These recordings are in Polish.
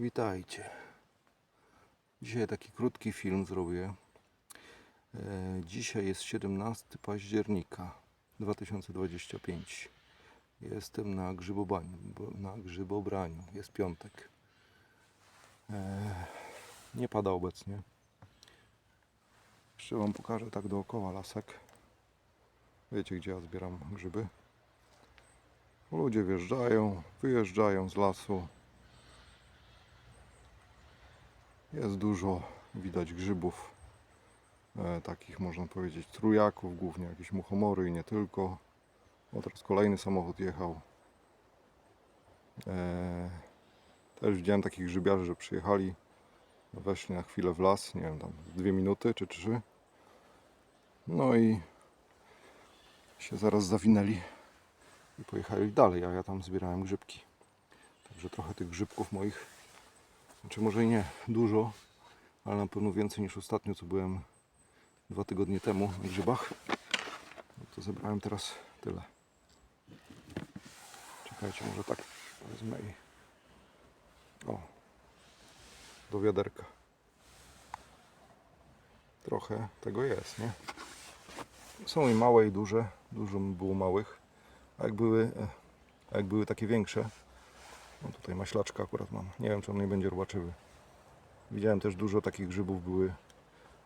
Witajcie. Dzisiaj taki krótki film zrobię. E, Dzisiaj jest 17 października 2025. Jestem na grzybobaniu, bo- na grzybobraniu. Jest piątek. E, Nie pada obecnie. Jeszcze Wam pokażę tak dookoła lasek. Wiecie gdzie ja zbieram grzyby? Ludzie wjeżdżają, wyjeżdżają z lasu. Jest dużo, widać grzybów, e, takich można powiedzieć trujaków, głównie jakieś muchomory i nie tylko. O, teraz kolejny samochód jechał. E, też widziałem takich grzybiarzy, że przyjechali, weszli na chwilę w las, nie wiem, tam dwie minuty czy trzy. No i się zaraz zawinęli i pojechali dalej, a ja tam zbierałem grzybki. Także trochę tych grzybków moich znaczy może i nie dużo, ale na pewno więcej niż ostatnio, co byłem dwa tygodnie temu na grzybach. No to zebrałem teraz tyle. Czekajcie, może tak wezmę i... O, do wiaderka. Trochę tego jest, nie? Są i małe i duże. Dużo było małych. A jak były, e, a jak były takie większe, no tutaj maślaczka akurat mam. Nie wiem, czy on nie będzie robaczywy. Widziałem też dużo takich grzybów były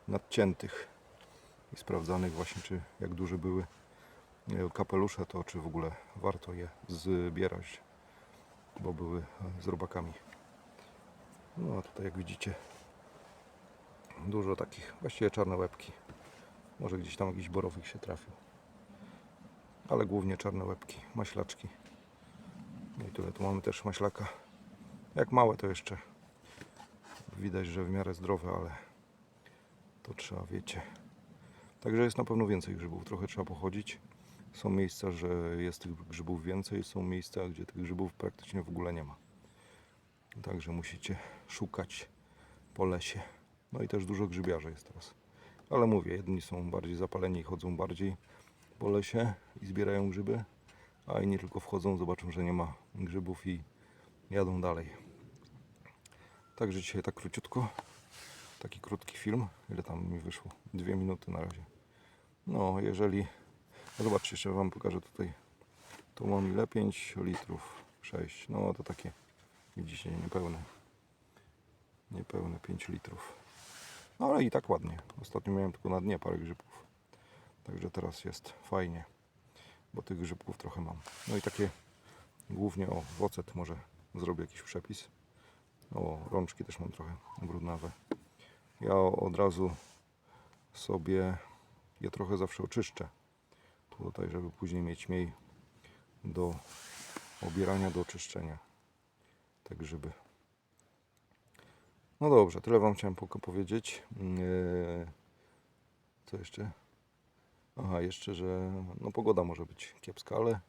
nadciętych i sprawdzanych właśnie, czy jak duże były kapelusze, to czy w ogóle warto je zbierać, bo były z robakami. No a tutaj jak widzicie dużo takich, właściwie czarne łebki. Może gdzieś tam jakiś borowik się trafił. Ale głównie czarne łebki, maślaczki. No i tyle, tu mamy też maślaka. Jak małe to jeszcze widać, że w miarę zdrowe, ale to trzeba, wiecie. Także jest na pewno więcej grzybów, trochę trzeba pochodzić. Są miejsca, że jest tych grzybów więcej, są miejsca, gdzie tych grzybów praktycznie w ogóle nie ma. Także musicie szukać po lesie. No i też dużo grzybiarzy jest teraz. Ale mówię, jedni są bardziej zapaleni i chodzą bardziej po lesie i zbierają grzyby, a inni tylko wchodzą, zobaczą, że nie ma grzybów i jadą dalej. Także dzisiaj tak króciutko, taki krótki film, ile tam mi wyszło? Dwie minuty na razie. No, jeżeli, no zobaczcie, jeszcze Wam pokażę tutaj, tu mam ile? 5 litrów, 6, no to takie, widzicie, niepełne, niepełne 5 litrów. No ale i tak ładnie, ostatnio miałem tylko na dnie parę grzybów, także teraz jest fajnie bo tych grzybków trochę mam. No i takie głównie o wocet może zrobię jakiś przepis. O, rączki też mam trochę brudnawe. Ja od razu sobie je trochę zawsze oczyszczę. Tutaj, żeby później mieć mniej do obierania, do oczyszczenia te grzyby. No dobrze, tyle Wam chciałem powiedzieć. Yy, Co jeszcze? Aha, jeszcze, że no pogoda może być kiepska, ale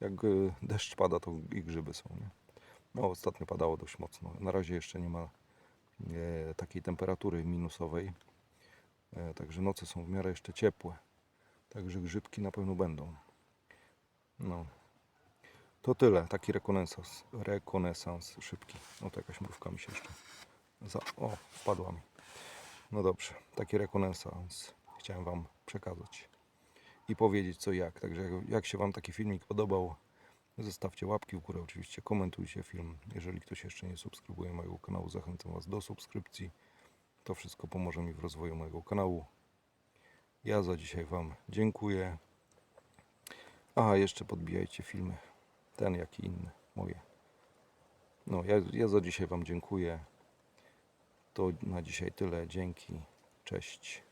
jak y, deszcz pada, to i grzyby są, nie? No ostatnio padało dość mocno. Na razie jeszcze nie ma e, takiej temperatury minusowej. E, także noce są w miarę jeszcze ciepłe. Także grzybki na pewno będą. No. To tyle. Taki rekonesans, rekonesans szybki. No to jakaś mrówka mi się jeszcze za... O, wpadła mi. No dobrze. Taki rekonesans chciałem Wam przekazać i powiedzieć co jak. Także jak, jak się Wam taki filmik podobał, zostawcie łapki w górę, oczywiście komentujcie film. Jeżeli ktoś jeszcze nie subskrybuje mojego kanału, zachęcam Was do subskrypcji. To wszystko pomoże mi w rozwoju mojego kanału. Ja za dzisiaj Wam dziękuję. Aha, jeszcze podbijajcie filmy. Ten, jak i inne moje. No, ja, ja za dzisiaj Wam dziękuję. To na dzisiaj tyle. Dzięki. Cześć.